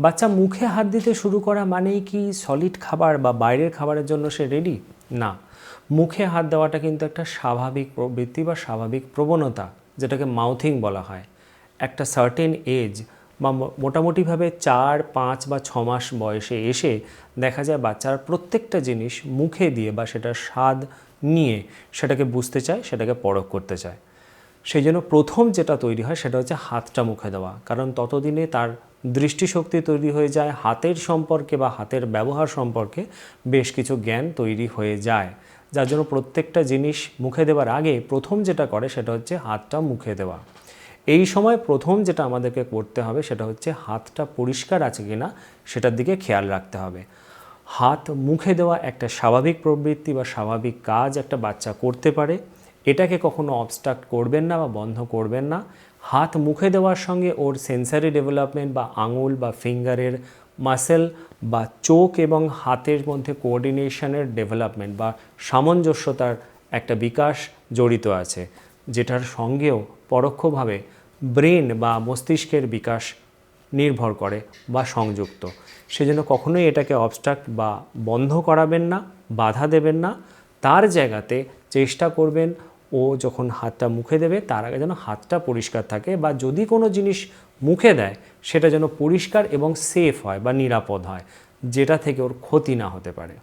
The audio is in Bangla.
বাচ্চা মুখে হাত দিতে শুরু করা মানেই কি সলিড খাবার বা বাইরের খাবারের জন্য সে রেডি না। মুখে হাত দেওয়াটা কিন্তু একটা স্বাভাবিক প্রবৃত্তি বা স্বাভাবিক প্রবণতা, যেটাকে মাউথিং বলা হয়। একটা সার্টেন এজ বা মোটামুটিভাবে চার, পাঁচ বা ছ মাস বয়সে এসে দেখা যায় বাচ্চার প্রত্যেকটা জিনিস মুখে দিয়ে বা সেটার স্বাদ নিয়ে সেটাকে বুঝতে চায়, সেটাকে পরখ করতে চায়। সেই জন্য প্রথম যেটা তৈরি হয় সেটা হচ্ছে হাতটা মুখে দেওয়া। কারণ ততদিনে তার দৃষ্টিশক্তি তৈরি হয়ে যায়, হাতের সম্পর্কে বা হাতের ব্যবহার সম্পর্কে বেশ কিছু জ্ঞান তৈরি হয়ে যায়। যার জন্য প্রত্যেকটা জিনিস মুখে দেওয়ার আগে প্রথম যেটা করে সেটা হচ্ছে হাতটা মুখে দেওয়া। এই সময় প্রথম যেটা আমাদেরকে করতে হবে সেটা হচ্ছে হাতটা পরিষ্কার আছে কিনা সেটার দিকে খেয়াল রাখতে হবে। হাত মুখে দেওয়া একটা স্বাভাবিক প্রবৃত্তি বা স্বাভাবিক কাজ একটা বাচ্চা করতে পারে। এটাকে কখনো অবস্ট্রাক্ট করবেন না বা বন্ধ করবেন না। হাত মুখে দেওয়ার সঙ্গে ওর সেন্সারি ডেভেলপমেন্ট বা আঙুল বা ফিঙ্গারের মাসেল বা চোখ এবং হাতের মধ্যে কোঅর্ডিনেশনের ডেভেলপমেন্ট বা সামঞ্জস্যতার একটা বিকাশ জড়িত আছে, যেটার সঙ্গেও পরোক্ষভাবে ব্রেন বা মস্তিষ্কের বিকাশ নির্ভর করে বা সংযুক্ত। সেজন্য কখনোই এটাকে অবস্ট্রাক্ট বা বন্ধ করাবেন না, বাধা দেবেন না। তার জায়গাতে চেষ্টা করবেন ও যখন হাতটা মুখে দেবে, তার আগে যেন হাতটা পরিষ্কার থাকে বা যদি কোনো জিনিস মুখে দেয়, সেটা যেন পরিষ্কার এবং সেফ হয় বা নিরাপদ হয়, যেটা থেকে ওর ক্ষতি না হতে পারে।